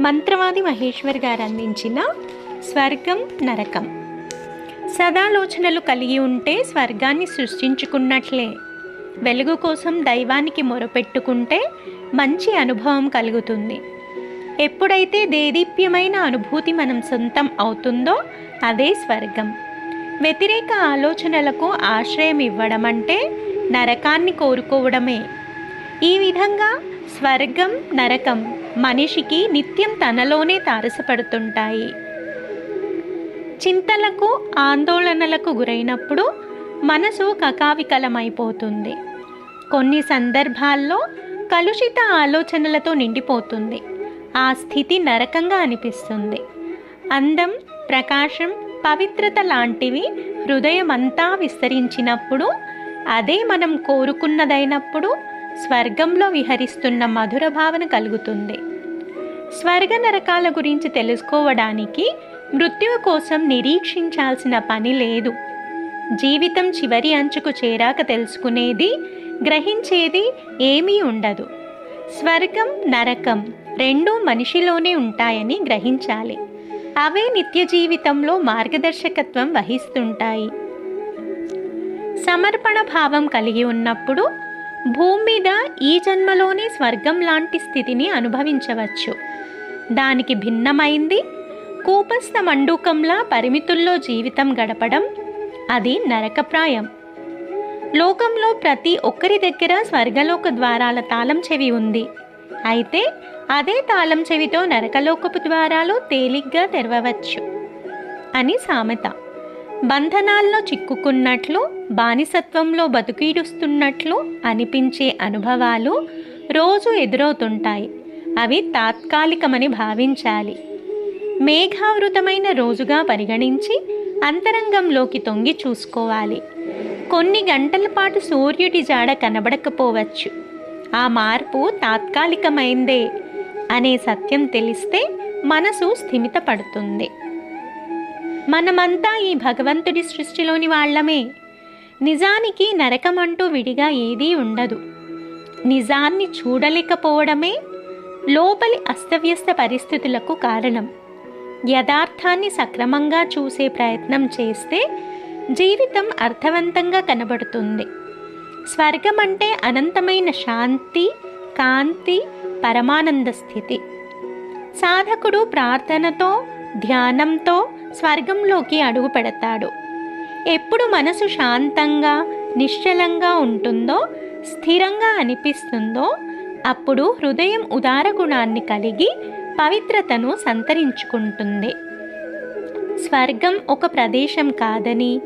మంత్రవాది మహేశ్వర్ గారు అందించిన స్వర్గం నరకం. సదాలోచనలు కలిగి ఉంటే స్వర్గాన్ని సృష్టించుకున్నట్లే. వెలుగు కోసం దైవానికి మొరపెట్టుకుంటే మంచి అనుభవం కలుగుతుంది. ఎప్పుడైతే దేదీప్యమైన అనుభూతి మనం సొంతం అవుతుందో అదే స్వర్గం. వ్యతిరేక ఆలోచనలకు ఆశ్రయం ఇవ్వడం అంటే నరకాన్ని కోరుకోవడమే. ఈ విధంగా స్వర్గం నరకం మనిషికి నిత్యం తనలోనే తారసపడుతుంటాయి. చింతలకు ఆందోళనలకు గురైనప్పుడు మనసు కకావికలమైపోతుంది. కొన్ని సందర్భాల్లో కలుషిత ఆలోచనలతో నిండిపోతుంది. ఆ స్థితి నరకంగా అనిపిస్తుంది. అందం ప్రకాశం పవిత్రత లాంటివి హృదయమంతా విస్తరించినప్పుడు అదే మనం కోరుకున్నదైనప్పుడు స్వర్గంలో విహరిస్తున్న మధుర భావన కలుగుతుంది. స్వర్గ నరకాల గురించి తెలుసుకోవడానికి మృత్యువు కోసం నిరీక్షించాల్సిన పని లేదు. జీవితం చివరి అంచుకు చేరాక తెలుసుకునేది గ్రహించేది ఏమీ ఉండదు. స్వర్గం నరకం రెండూ మనిషిలోనే ఉంటాయని గ్రహించాలి. అవే నిత్య జీవితంలో మార్గదర్శకత్వం వహిస్తుంటాయి. సమర్పణ భావం కలిగి ఉన్నప్పుడు భూమి మీద ఈ జన్మలోనే స్వర్గం లాంటి స్థితిని అనుభవించవచ్చు. దానికి భిన్నమైంది కూపస్థ మండూకంలా పరిమితుల్లో జీవితం గడపడం అది నరకప్రాయం లోకంలో ప్రతి ఒక్కరి దగ్గర స్వర్గలోక ద్వారాల తాళం చెవి ఉంది. అయితే అదే తాళం చెవితో నరకలోకపు ద్వారాలు తేలిగ్గా తెరవవచ్చు అని సామెత. బంధనాల్లో చిక్కుకున్నట్లు బానిసత్వంలో బతుకీడుస్తున్నట్లు అనిపించే అనుభవాలు రోజు ఎదురవుతుంటాయి. అవి తాత్కాలికమని భావించాలి. మేఘావృతమైన రోజుగా పరిగణించి అంతరంగంలోకి తొంగి చూసుకోవాలి. కొన్ని గంటల పాటు సూర్యుడి జాడ కనబడకపోవచ్చు. ఆ మార్పు తాత్కాలికమైందే అనే సత్యం తెలిస్తే మనసు స్థిమితపడుతుంది. మనమంతా ఈ భగవంతుడి సృష్టిలోని వాళ్ళమే. నిజానికి నరకం అంటూ విడిగా ఏదీ ఉండదు. నిజాన్ని చూడలేకపోవడమే లోపలి అస్తవ్యస్త పరిస్థితులకు కారణం. యథార్థాన్ని సక్రమంగా చూసే ప్రయత్నం చేస్తే జీవితం అర్థవంతంగా కనబడుతుంది. స్వర్గం అంటే అనంతమైన శాంతి కాంతి పరమానంద స్థితి. సాధకుడు ప్రార్థనతో ధ్యానంతో స్వర్గంలోకి అడుగు పెడతాడు. ఎప్పుడు మనసు శాంతంగా నిశ్చలంగా ఉంటుందో స్థిరంగా అనిపిస్తుందో అప్పుడు హృదయం ఉదార గుణాన్ని కలిగి పవిత్రతను సంతరించుకుంటుంది. స్వర్గం ఒక ప్రదేశం కాదని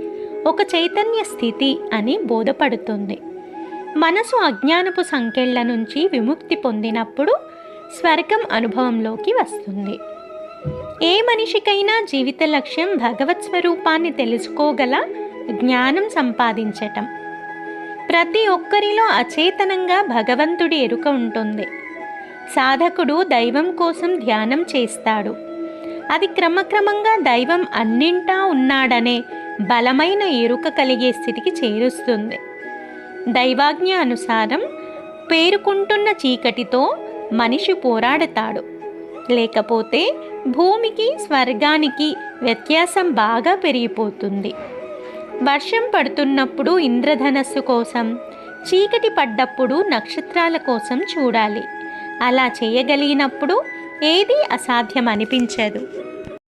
ఒక చైతన్య స్థితి అని బోధపడుతుంది. మనసు అజ్ఞానపు సంకెళ్ళ నుంచి విముక్తి పొందినప్పుడు స్వర్గం అనుభవంలోకి వస్తుంది. ఏ మనిషికైనా జీవిత లక్ష్యం భగవత్ స్వరూపాన్ని తెలుసుకోగల జ్ఞానం సంపాదించటం. ప్రతి ఒక్కరిలో అచేతనంగా భగవంతుడి ఎరుక ఉంటుంది. సాధకుడు దైవం కోసం ధ్యానం చేస్తాడు. అది క్రమక్రమంగా దైవం అన్నింటా ఉన్నాడనే బలమైన ఎరుక కలిగే స్థితికి చేరుస్తుంది. దైవాజ్ఞ అనుసారం పేరుకుంటున్న చీకటితో మనిషి పోరాడతాడు. లేకపోతే భూమికి స్వర్గానికి వ్యత్యాసం బాగా పెరిగిపోతుంది. వర్షం పడుతున్నప్పుడు ఇంద్రధనస్సు కోసం చీకటి పడ్డప్పుడు నక్షత్రాల కోసం చూడాలి. అలా చేయగలిగినప్పుడు ఏదీ అసాధ్యం అనిపించదు.